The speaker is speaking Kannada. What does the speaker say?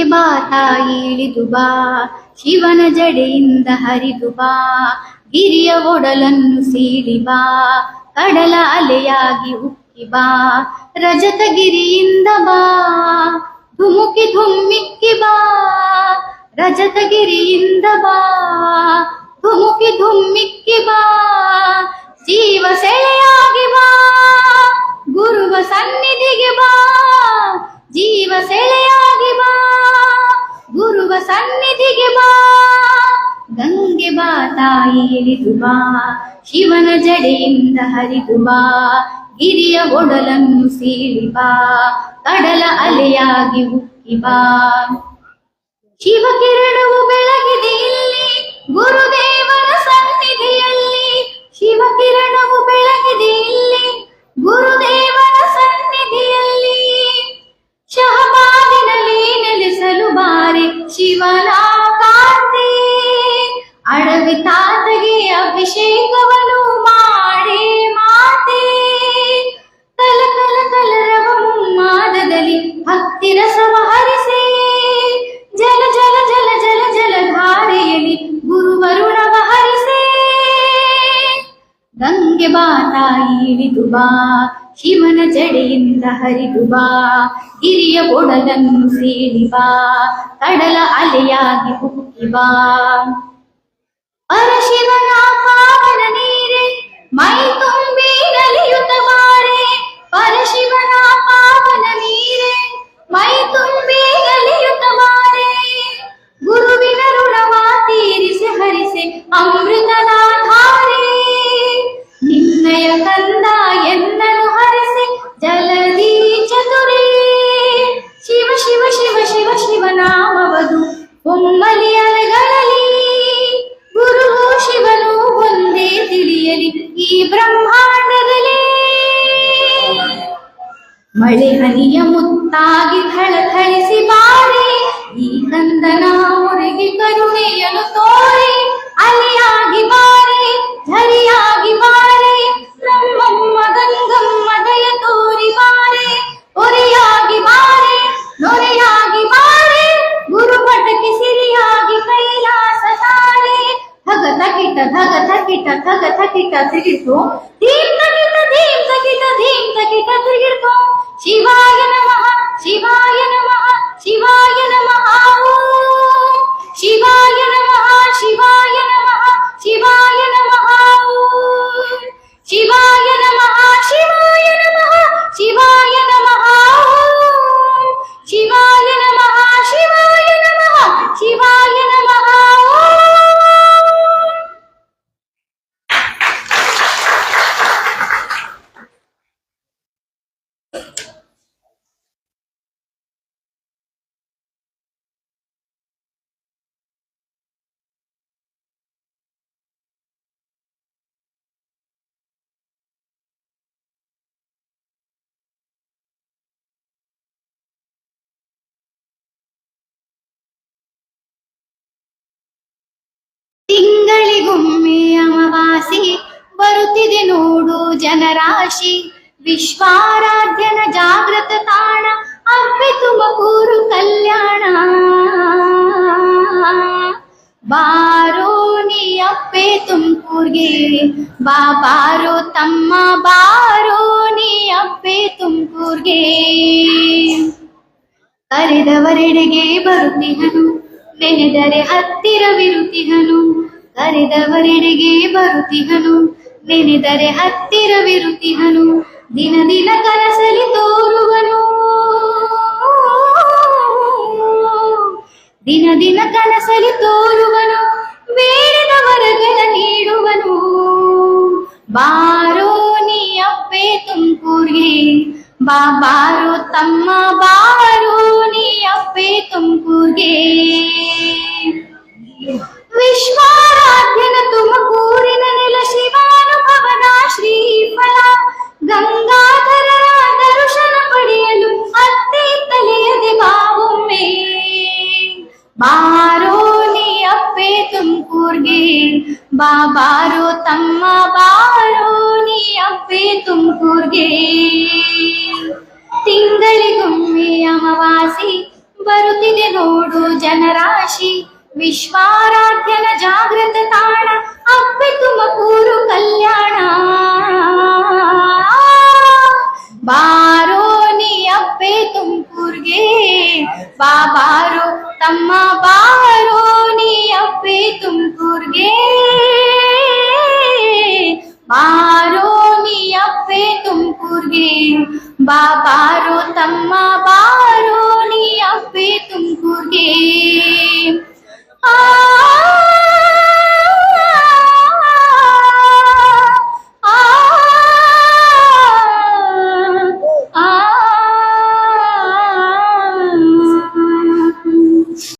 ಗಂಗೆ ಬಾ ತಾಯಿ ಇಳಿದು ಬಾ. ಶಿವನ ಜಡೆಯಿಂದ ಹರಿದು ಬಾ. ಗಿರಿಯ ಒಡಲನ್ನು ಸೀಳಿ ಬಾ. ಕಡಲ ಅಲೆಯಾಗಿ ಉಕ್ಕಿ ಬಾ. ರಜತಗಿರಿಯಿಂದ ಬಾ. ಧುಮುಕಿ ಧುಮ್ಮಿಕ್ಕಿ ಬಾ. ರಜತಗಿರಿಯಿಂದ ಬಾ. ಧುಮುಕಿ ಧುಮ್ಮಿಕ್ಕಿ ಬಾ. ಸನ್ನಿಧಿಗೆ ಬಾ, ಗಂಗೆ ಬಾ ತಾಯಿ ಇಳಿದು ಬಾ, ಶಿವನ ಜಡೆಯಿಂದ ಹರಿದು ಬಾ, ಗಿರಿಯ ಒಡಲನ್ನು ಸೀಳಿ ಬಾ, ಕಡಲ ಅಲೆಯಾಗಿ ಉಕ್ಕಿ ಬಾ. ಶಿವ ಕಿರಣವು ಬೆಳಗಿದೆ ಇಲ್ಲಿ, ಗುರುದೇವನ ಸನ್ನಿಧಿಯಲ್ಲಿ, ಶಿವ ಕಿರಣವು ಬೆಳಗಿದೆ ಇಲ್ಲಿ. ಅಡವಿ ತಾತಗೆ ಅಭಿಷೇಕವನ್ನು ಮಾಡೇ ಮಾತೆ. ಕಲ ಕಲ ಕಲರವ ಮುಮ್ಮಾದದಲ್ಲಿ ಭಕ್ತಿ ರಸವ ಹರಿಸಿ. ಜಲ ಜಲ ಜಲ ಜಲ ಜಲ ಧಾರೆಯಲ್ಲಿ ಗುರುವರುಣವ ಹರಿಸಿ. ಗಂಗೆ ಬಾ ತಾಯಿ ಇಳಿದು ಬಾ, ಶಿವನ ಜಡೆಯಿಂದ ಹರಿದು ಬಾ, ಗಿರಿಯ ಒಡಲನ್ನು ಸೇರಿ ಬಾ, ಕಡಲ ಅಲೆಯಾಗಿ ಹುಕ್ಕಿ ಬಾ. അരശിവനാ പാവനനെ ಮಳೆ ಹನಿಯ ಮುತ್ತಾಗಿ ಥಳಥಳಿಸಿ ಬಾರಿ, ಈ ಕಂದನ ಹೊರಗೆ ಕರುಣೆಯನು ತೋರಿ, ಅಲಿಯಾಗಿ ಬಾರಿ ಝರಿಯಾಗಿ ಬಾರಿ ನಮ್ಮಮ್ಮ ಗಂಗಮ್ಮ ದಯ ತೋರಿ ಬಾರಿ ಒರೆಯಾಗಿ ಬಾರಿ, ನೊರೆಯಾಗಿ ಬಾರಿ, ಗುರು ಪಟಕಿ ಸಿರಿಯಾಗಿ ಕೈಲಾಸ ಸಾರಿ ಧಗ ಥಗಿಟ ಧಗ ಥಗಿಟ ಧಗ ಥಗಿಟ ಧೀಮ್ ತಕಿಟ sacrificio, si vaya ಜನರಾಶಿ ವಿಶ್ವಾರಾಧ್ಯನ ಜಾಗೃತ ತಾಣ ಅಬ್ಬೆ ತುಮಕೂರು ಕಲ್ಯಾಣ. ಬಾರೋ ನೀ ಅಪ್ಪೆ ತುಮಕೂರ್ಗೆ ಬಾ ಬಾರೋ ತಮ್ಮ ಬಾರೋ ನೀ ಅಪ್ಪೆ ತುಮಕೂರ್ಗೆ ಕರೆದವರೆಡೆಗೆ ಬರುತ್ತಿಹನು, ನೆನೆದರೆ ಹತ್ತಿರವಿರುತ್ತಿಹನು ಕರೆದವರೆಡೆಗೆ ಬರುತ್ತಿಹನು ನೆನೆದರೆ ಹತ್ತಿರವಿರುತ್ತಿಹನು. ದಿನ ದಿನ ಕನಸಲಿ ತೋರುವನು. ದಿನ ದಿನ ಕನಸಲಿ ತೋರುವನು. ಬೇಡದ ವರಗಳ ನೀಡುವನು. ಬಾರೋ ನೀ ಅಪ್ಪೆ ತುಮಕೂರ್ಗೆ ಬಾ ಬಾರೋ ತಮ್ಮ ಬಾರೋ ನೀ ಅಪ್ಪೆ ತುಮಕೂರ್ಗೆ ತುಮಕೂರ್ಗೆ ತಿಂಗಳಿಗೊಮ್ಮೆ ಅಮಾವಾಸಿ, ಬರುತ್ತಿದೆ ನೋಡು ಜನರಾಶಿ. ವಿಶ್ವಾರಾಧ್ಯನ ಜಾಗೃತ ತಾಣ, ಅಪ್ಪೆ ತುಮಕೂರು ಕಲ್ಯಾಣ. ಬಾರೋ ನೀ ಅಪ್ಪೆ ತುಮಕೂರ್ಗೆ, ಬಾಬಾರೋ ತಮ್ಮ ಬಾರೋನಿ ಅಪ್ಪೆ ತುಮಕೂರ್ಗೆ. ಬಾರೋ ತುಮಕೂರ್ಗೆ ಬಾಬಾರೋ ತಮ್ಮ ಬಾರೋ ನೀ ಅಪ್ಪೆ ತುಮಕೂರ್ಗೆ ಆ